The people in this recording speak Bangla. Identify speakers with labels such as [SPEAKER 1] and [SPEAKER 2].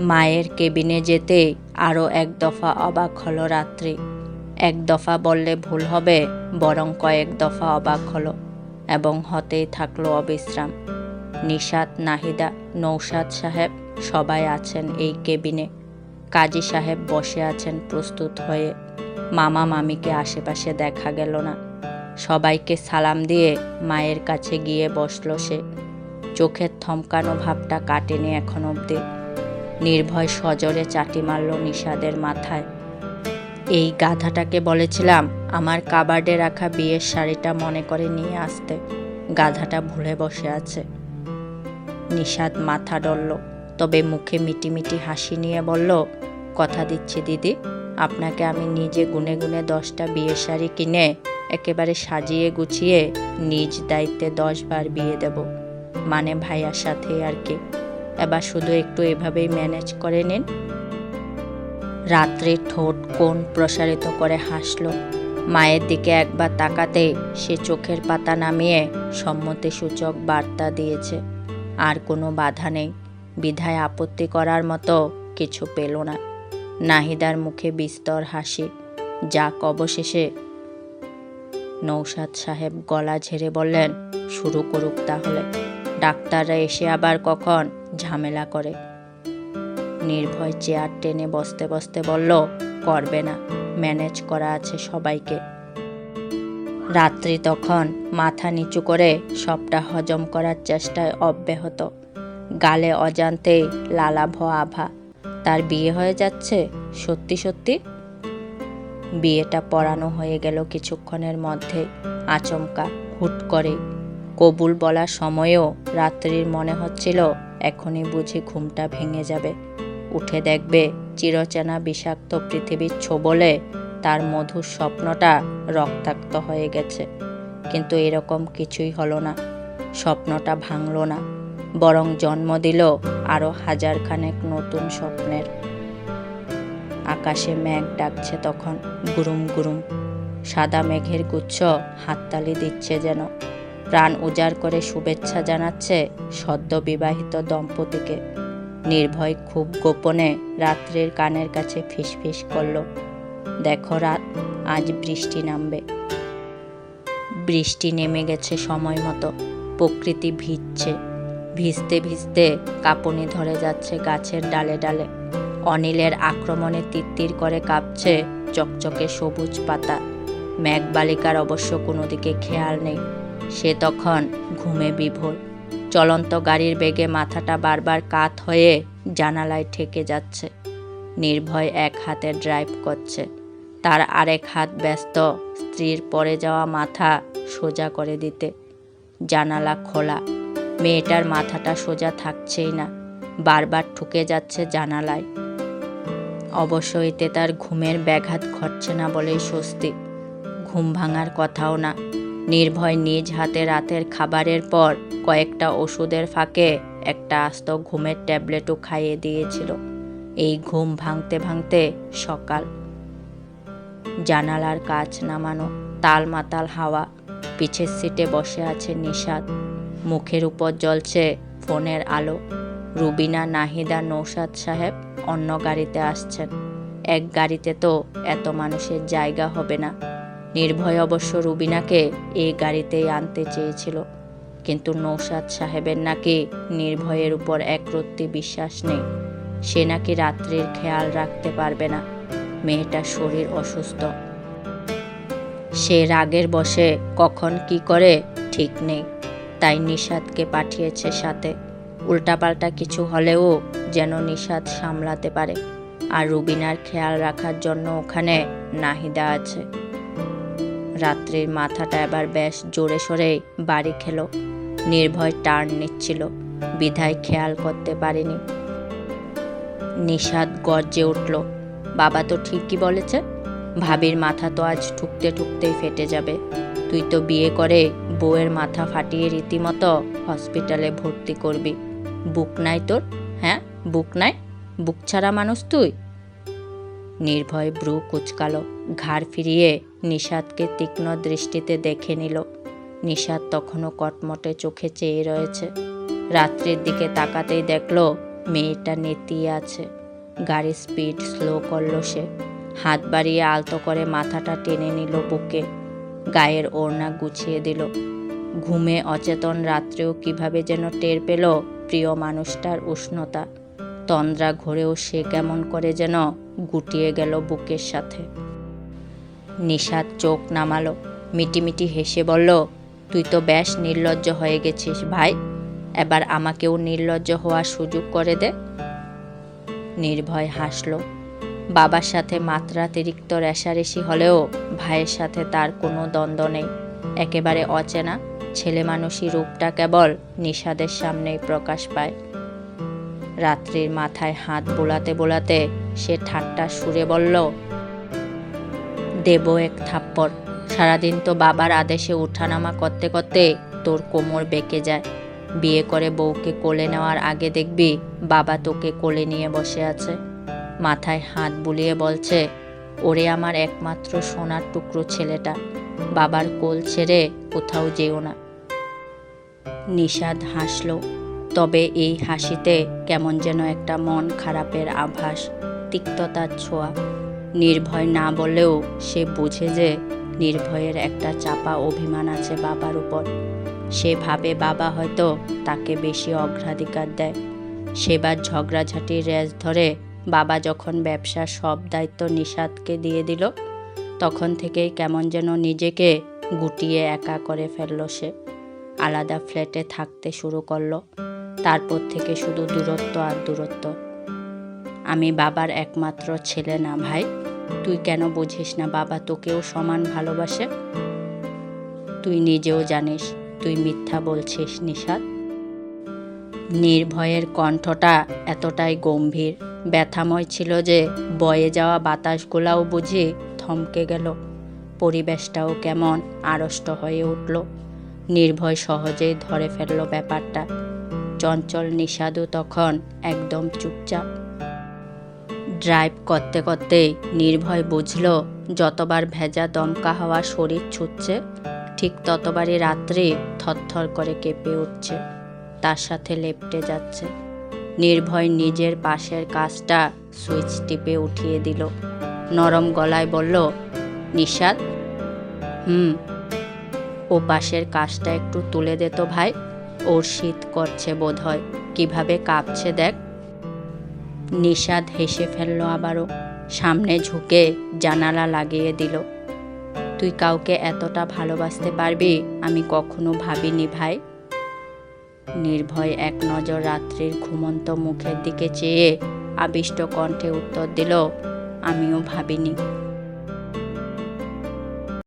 [SPEAKER 1] মায়ের কেবিনে যেতে আরও এক দফা অবাক হলো রাত্রি। এক দফা বললে ভুল হবে, বরং কয়েক দফা অবাক হলো, এবং হতেই থাকল অবিশ্রাম। নিশাত, নাহিদা নৌসাদ সাহেব সবাই আছেন এই কেবিনে। কাজী সাহেব বসে আছেন প্রস্তুত হয়ে। মামা মামিকে আশেপাশে দেখা গেল না। সবাইকে সালাম দিয়ে মায়ের কাছে গিয়ে বসল সে। চোখের থমকানো ভাবটা কাটেনি এখন অবধি। নির্ভয় সজরে চাটি মারল নিষাদের মাথায়। এই গাধাটাকে বলেছিলাম, আমার কাবার্ডে রাখা বিয়ের শাড়িটা মনে করে নিয়ে আসতে। গাধাটা ভুলে বসে আছে। নিষাদ মাথা ডলল, তবে মুখে মিটিমিটি হাসি নিয়ে বলল, কথা দিচ্ছি দিদি, আপনাকে আমি নিজে গুনে গুনে দশটা বিয়ের শাড়ি কিনে একেবারে সাজিয়ে গুছিয়ে নিজ দায়িত্বে দশবার বিয়ে দেব। মানে ভাইয়ার সাথে আর কি। এবার শুধু একটু এভাবেই ম্যানেজ করে নিন। রাত্রে ঠোঁট কোণ প্রসারিত করে হাসল। মায়ের দিকে একবার তাকাতে সে চোখের পাতা নামিয়ে সম্মতি সূচক বার্তা দিয়েছে। আর কোনো বাধা নেই। বিধায় আপত্তি করার মতো কিছু পেল না। নাহিদার মুখে বিস্তর হাসি। যাক অবশেষে নৌসাদ সাহেব গলা ঝেড়ে বললেন, শুরু করুক তাহলে। ডাক্তাররা এসে আবার কখন ঝামেলা করে। নির্ভয় চেয়ার টেনে বসতে বসতে বলল, করবে না, ম্যানেজ করা আছে সবাইকে। রাত্রি তখন মাথা নিচু করে সবটা হজম করার চেষ্টায় অব্যাহত। গালে অজান্তেই লালাভ আভা, তার বিয়ে হয়ে যাচ্ছে? সত্যি সত্যি? বিয়েটা পড়ানো হয়ে গেল কিছুক্ষণের মধ্যে, আচমকা হুট করে কবুল বলার সময়েও রাত্রির মনে হচ্ছিল, এখনই বুঝি ঘুমটা ভেঙে যাবে। উঠে দেখবে চিরচেনা বিষাক্ত পৃথিবীর ছোবলে তার মধুর স্বপ্নটা রক্তাক্ত হয়ে গেছে। কিন্তু এরকম কিছুই হলো না, স্বপ্নটা ভাঙল না, বরং জন্ম দিল আরও হাজারখানেক নতুন স্বপ্নের। আকাশে মেঘ ডাকছে তখন, গুরুম গুরুম, সাদা মেঘের গুচ্ছ হাততালি দিচ্ছে যেন। প্রাণ উজাড় করে শুভেচ্ছা জানাচ্ছে সদ্য বিবাহিত দম্পতিকে। নির্ভয় খুব গোপনে রাত্রির কানের কাছে ফিসফিস করল। দেখো রাত, আজ বৃষ্টি নামবে। বৃষ্টি নেমে গেছে সময় মতো, প্রকৃতি ভিজছে। ভিজতে ভিজতে কাঁপুনি ধরে যাচ্ছে গাছের ডালে ডালে। অনিলের আক্রমণে তিত্তির করে কাঁপছে চকচকে সবুজ পাতা। মেঘবালিকার অবশ্য কোনো দিকে খেয়াল নেই। সে তখন ঘুমে বিভোর। চলন্ত গাড়ির বেগে মাথাটা বারবার কাত হয়ে জানালায় ঠেকে যাচ্ছে। নির্ভয় এক হাতে ড্রাইভ করছে। তার আরেক হাত ব্যস্ত, স্ত্রীর পড়ে যাওয়া মাথা সোজা করে দিতে। জানালা খোলা। মেয়েটার মাথাটা সোজা থাকছেই না। বারবার ঠুকে যাচ্ছে জানালায়। অবশ্য এতে তার ঘুমের ব্যাঘাত ঘটছে না বলেই স্বস্তি। ঘুম ভাঙার কথাও না। নির্ভয় নিজ হাতে রাতের খাবারের পর কয়েকটা ওষুধের ফাঁকে একটা আস্ত ঘুমের ট্যাবলেটও খাইয়ে দিয়েছিল। এই ঘুম ভাঙতে ভাঙতে সকাল। জানালার কাচ নামানো তাল মাতাল হাওয়া পিছের সিটে বসে আছে নিষাদ মুখের উপর জ্বলছে ফোনের আলো। রুবিনা, নাহিদা নৌসাদ সাহেব অন্য গাড়িতে আসছেন। এক গাড়িতে তো এত মানুষের জায়গা হবে না। নির্ভয় অবশ্য রুবিনাকে এই গাড়িতেই আনতে চেয়েছিল। কিন্তু নৌসাদ সাহেবের নাকি নির্ভয়ের উপর একরত্তি বিশ্বাস নেই। সে নাকি রাত্রির খেয়াল রাখতে পারবে না। মেয়েটার শরীর অসুস্থ। সে রাগের বসে কখন কি করে ঠিক নেই। তাই নিষাদকে পাঠিয়েছে সাথে। উল্টাপাল্টা কিছু হলেও যেন নিষাদ সামলাতে পারে। আর রুবিনার খেয়াল রাখার জন্য ওখানে নাহিদা আছে। রাত্রির মাথাটা এবার বেশ জোরে সোরে বাড়ি খেলো। নির্ভয় টার্ন নিচ্ছিল। বিধায় খেয়াল করতে পারিনি। নিষাদ গর্জে উঠল, বাবা তো ঠিকই বলেছে, ভাবির মাথা তো আজ ঠুকতে ঠুকতেই ফেটে যাবে। তুই তো বিয়ে করে বউয়ের মাথা ফাটিয়ে রীতিমতো হসপিটালে ভর্তি করবি। বুক নাই তোর হ্যাঁ? বুক নাই? বুক ছাড়া মানুষ তুই? নির্ভয় ব্রু কুচকালো। ঘাড় ফিরিয়ে নিষাদকে তীক্ষ্ণ দৃষ্টিতে দেখে নিল। নিষাদ তখনও কটমটে চোখে চেয়ে রয়েছে। রাত্রির দিকে তাকাতেই দেখল, মেয়েটা নেতিয়ে আছে। গাড়ির স্পিড স্লো করল সে। হাত বাড়িয়ে আলতো করে মাথাটা টেনে নিল বুকে। গায়ের ওড়না গুছিয়ে দিল। ঘুমে অচেতন রাত্রেও কীভাবে যেন টের পেল প্রিয় মানুষটার উষ্ণতা। তন্দ্রা ঘরেও সে কেমন করে যেন গুটিয়ে গেল বুকের সাথে। নিষাদ চোখ নামালো, মিটিমিটি হেসে বলল, তুই তো বেশ নির্লজ্জ হয়ে গেছিস ভাই, এবার আমাকেও নির্লজ্জ হওয়ার সুযোগ করে দে। নির্ভয় হাসল, বাবার সাথে মাত্রাতিরিক্ত রেশারেশি হলেও ভাইয়ের সাথে তার কোনো দ্বন্দ্ব নেই। একেবারে অচেনা ছেলে মানুষই রূপটা কেবল নিষাদের সামনেই প্রকাশ পায়। রাত্রির মাথায় হাত বোলাতে বোলাতে সে ঠাট্টা সুরে বলল, দেব এক থাপ্পড়। সারাদিন তো বাবার আদেশে উঠানামা করতে করতে তোর কোমর বেঁকে যায়। বিয়ে করে বউকে কোলে নেওয়ার আগে দেখবি বাবা তোকে কোলে নিয়ে বসে আছে। মাথায় হাত বুলিয়ে বলছে, ওরে আমার একমাত্র সোনার টুকরো ছেলেটা। বাবার কোল ছেড়ে কোথাও যেও না। নিষাদ হাসল। তবে এই হাসিতে কেমন যেন একটা মন খারাপের আভাস, তিক্ততার ছোঁয়া। নির্ভয় না বলেও সে বুঝে যে নির্ভয়ের একটা চাপা অভিমান আছে বাবার উপর। সে ভাবে বাবা হয়তো তাকে বেশি অগ্রাধিকার দেয়। সেবার ঝগড়াঝাটির রেস ধরে বাবা যখন ব্যবসার সব দায়িত্ব নিষাদকে দিয়ে দিল, তখন থেকেই কেমন যেন নিজেকে গুটিয়ে একা করে ফেলল সে। আলাদা ফ্ল্যাটে থাকতে শুরু করল। তারপর থেকে শুধু দূরত্ব আর দূরত্ব। আমি বাবার একমাত্র ছেলে না ভাই। তুই কেন বুঝিস না বাবা তোকেও সমান ভালোবাসে? তুই নিজেও জানিস, তুই মিথ্যা বলছিস নিষাদ নির্ভয়ের কণ্ঠটা এতটাই গম্ভীর, ব্যথাময় ছিল যে বয়ে যাওয়া বাতাসগুলাও বুঝি থমকে গেল। পরিবেশটাও কেমন আড়ষ্ট হয়ে উঠল। নির্ভয় সহজেই ধরে ফেলল ব্যাপারটা। চঞ্চল নিষাদও তখন একদম চুপচাপ। ড্রাইভ করতে করতে নির্ভয় বুঝল, যতবার ভেজা দমকা হাওয়া শরীর ছুটছে ঠিক ততবারই রাত্রি থরথর করে কেঁপে উঠছে, তার সাথে লেপটে যাচ্ছে। নির্ভয় নিজের পাশের কাজটা সুইচ টিপে উঠিয়ে দিল। নরম গলায় বলল নিষাদ হুম। ও পাশের কাজটা একটু তুলে দে তো ভাই। ওর শীত করছে বোধ হয় কীভাবে কাঁপছে দেখ। নিষাদ হেসে ফেলল আবারও। সামনে ঝুঁকে জানালা লাগিয়ে দিল। তুই কাউকে এতটা ভালোবাসতে পারবি? আমি কখনো ভাবিনি ভাই। নির্ভয় এক নজর রাত্রির ঘুমন্ত মুখের দিকে চেয়ে আবিষ্ট কণ্ঠে উত্তর দিল, আমিও ভাবিনি।